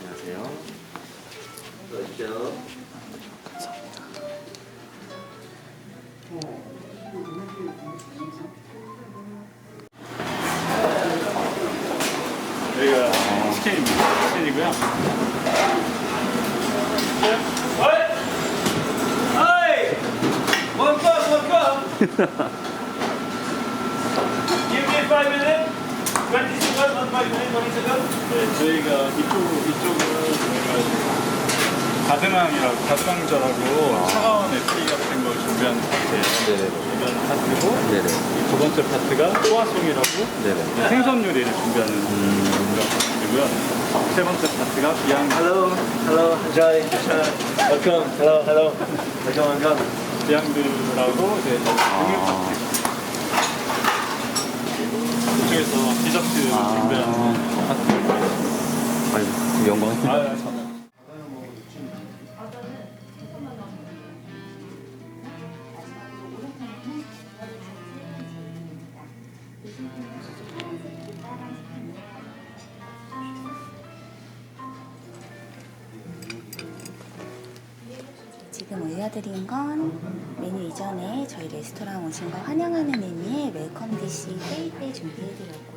안녕하세요. 그렇죠. 여기가 치킨입니다. 치킨이고요. One cup, one cup. Give me five minutes. 20 seconds, not five minutes, 20 seconds. 네, 저희가 이쪽, 이쪽은 저희가 가드낭이라고, 가드낭절하고 차가운 에피 같은 걸 준비한 파트예요. 네네. 준비하는 파트고, 네네. 이두 번째 파트가 또아송이라고 네네. 생선 요리를 준비하는 그런 파트고요. 세 번째 파트가 비앙, Hello, hello, enjoy. Welcome, hello, hello. Welcome, welcome. 비앙드라고 이제 등유 파트. 이쪽에서 디저트 지금 올려드린 건 메뉴 이전에 저희 레스토랑 오신 거 환영하는 의미의 웰컴 디시 페이페 준비해드렸고요.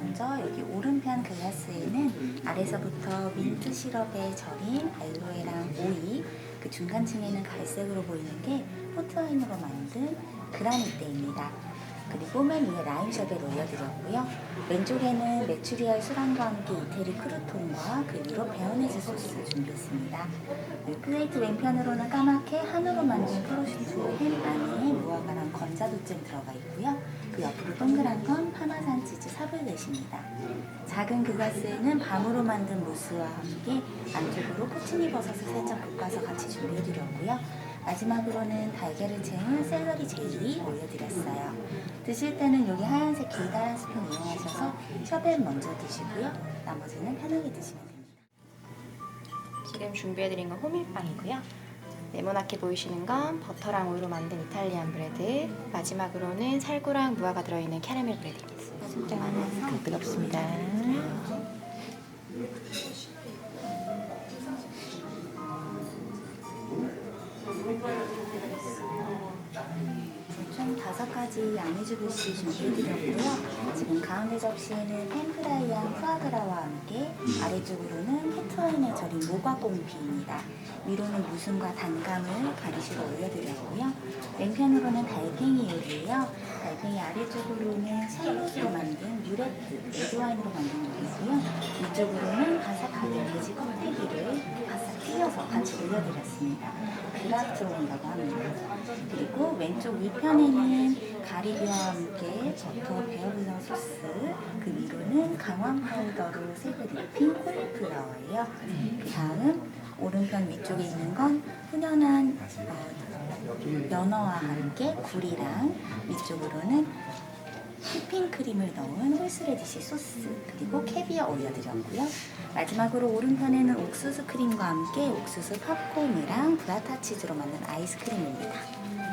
먼저 여기 오른편 글라스에는 아래서부터 민트 시럽에 절인 알로에랑 오이, 그 중간층에는 갈색으로 보이는 게 포트와인으로 만든 그라니테입니다. 그리고 맨 위에 라임샷을 올려드렸고요. 왼쪽에는 메추리알 술안과 함께 이태리 크루톤과 그 위로 베어네즈 소스 준비했습니다. 그 플레이트 왼편으로는 까맣게 한우로 만든 프로슈트 햄 안에 무화과랑 건자도잼 들어가 있고요. 그 옆으로 동그란 건 파마산 치즈 사블렛입니다. 작은 그가스에는 밤으로 만든 무스와 함께 안쪽으로 코치니 버섯을 살짝 볶아서 같이 준비해드렸고요. 마지막으로는 달걀을 채운 샐러리 젤리 올려드렸어요. 드실 때는 여기 하얀색 길다란 스푼 이용하셔서 셔벳 먼저 드시고요. 나머지는 편하게 드시면 됩니다. 지금 준비해드린 건 호밀빵이고요. 네모나게 보이시는 건 버터랑 우유로 만든 이탈리안 브레드. 마지막으로는 살구랑 무화과 들어있는 캐러멜 브레드입니다. 진짜 많아서 뜨겁습니다. 가지 양해주듯이 준비해드렸고요. 지금 가운데 접시에는 팬프라이한 푸아그라와 함께 아래쪽으로는 페트와인에 절인 모과꽁피입니다. 위로는 무순과 단감을 가리시로 올려드렸고요. 왼편으로는 달팽이 요리예요. 달팽이 아래쪽으로는 샬롯으로 만든 뮤레트, 레드와인으로 만든 요리고요. 위쪽으로는 바삭하게 돼지 껍데기를 바싹 튀겨서 같이 올려드렸습니다. 그라트론이라고 합니다. 그리고 왼쪽 위편에는 가리비와 함께 버터 베어블러 소스, 그 위로는 강황 파우더로 색을 입힌 콜플라워예요. 그 다음 오른편 위쪽에 있는 건 훈연한 어, 연어와 함께 굴이랑 위쪽으로는 휘핑크림을 넣은 홀스레디시 소스 그리고 캐비어 올려드렸고요. 마지막으로 오른편에는 옥수수 크림과 함께 옥수수 팝콘이랑 브라타 치즈로 만든 아이스크림입니다.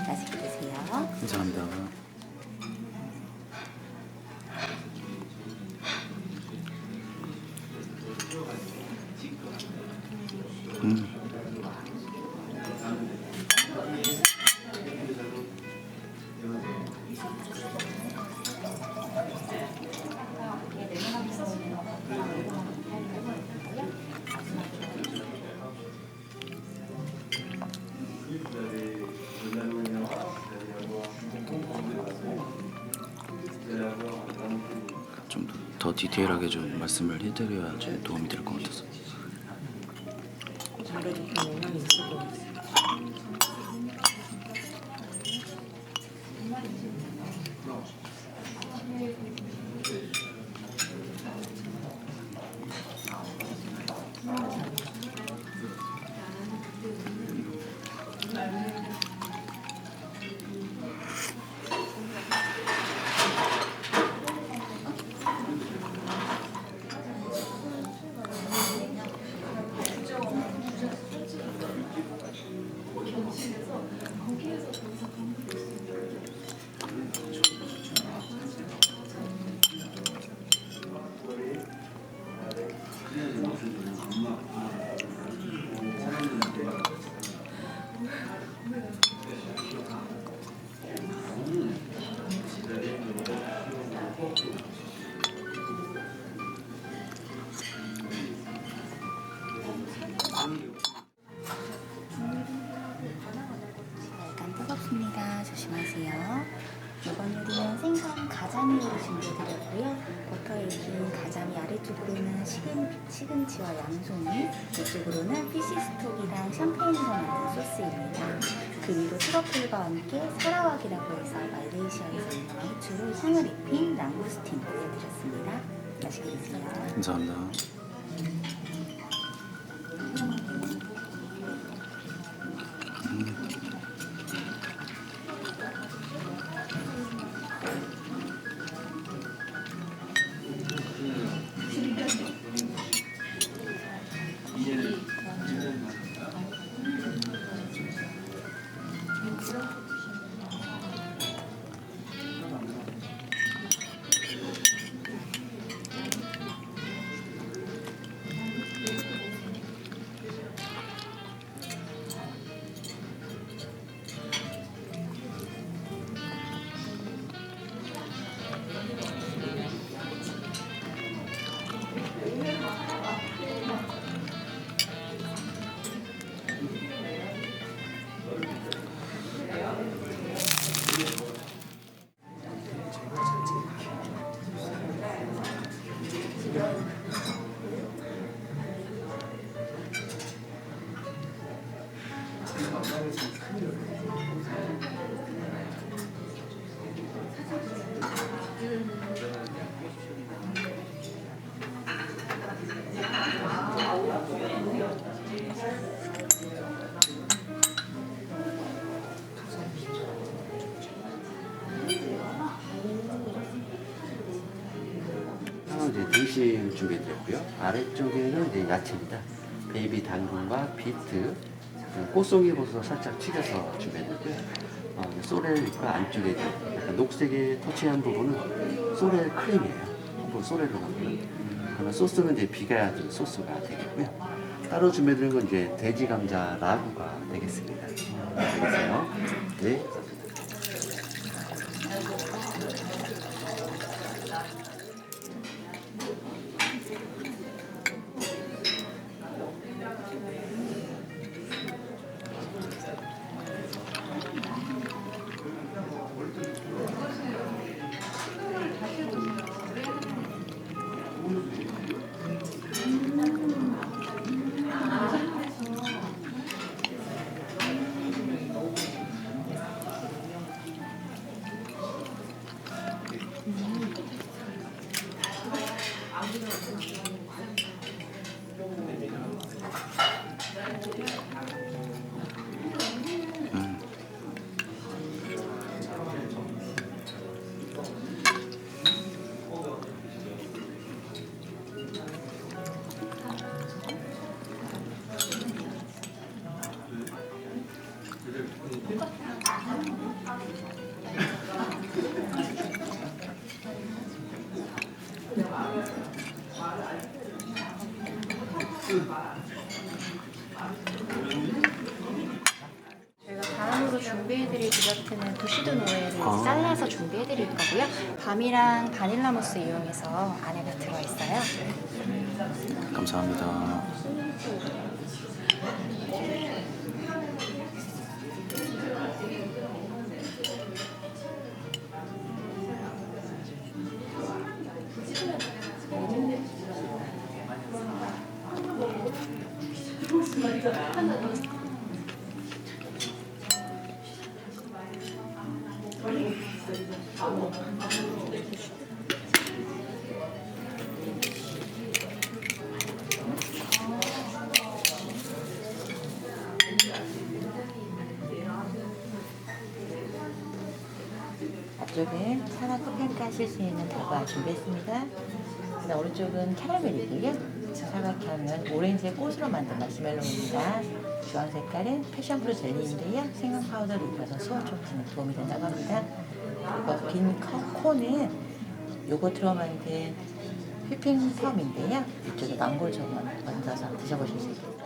맛있게 드세요. 감사합니다. 디테일하게 좀 말씀을 해드려야 좀 도움이 될 것 같아서. 준비해드렸고요. 버터에 익힌 가자미 아래쪽으로는 시금, 시금치와 양송이, 이쪽으로는 피시스톡이랑 샴페인으로 만든 소스입니다. 그 위로 트러플과 함께 사라왁이라고 해서 말레이시아에서 유명한 후추로 향을 입힌 랑구스틴 보여드렸습니다. 맛있게 드세요. 감사합니다. 이제 등심 준비해드렸고요. 아래쪽에는 이제 야채입니다. 베이비 당근과 비트, 꽃송이 버섯 살짝 튀겨서 준비해드렸고요. 어, 소렐과 안쪽에 이제 약간 녹색에 터치한 부분은 소렐 크림이에요. 혹은 소렐로 만든. 그러면 소스는 이제 비가야 소스가 되겠고요. 따로 준비해드린 건 이제 돼지 감자 라구가 되겠습니다. 알겠어요? 네. 저희 디저트는 도시도 노예를 아. 잘라서 준비해드릴 거고요. 밤이랑 바닐라 무스 이용해서 안에가 들어있어요. 감사합니다. 사과 쿠팡 까실 수 있는 다과 준비했습니다. 그다음 오른쪽은 캐러멜이고요. 사각게 하면 오렌지의 꽃으로 만든 마시멜로우입니다. 주황 색깔은 패션프루 젤리인데요. 생강 파우더를 입혀서 수원 촉진에 도움이 된다고 합니다. 그리고 빈 커- 콘은 요거트로 만든 휘핑 펌인데요. 이쪽에 망골 좀 얹어서 드셔보실 수 있겠어요.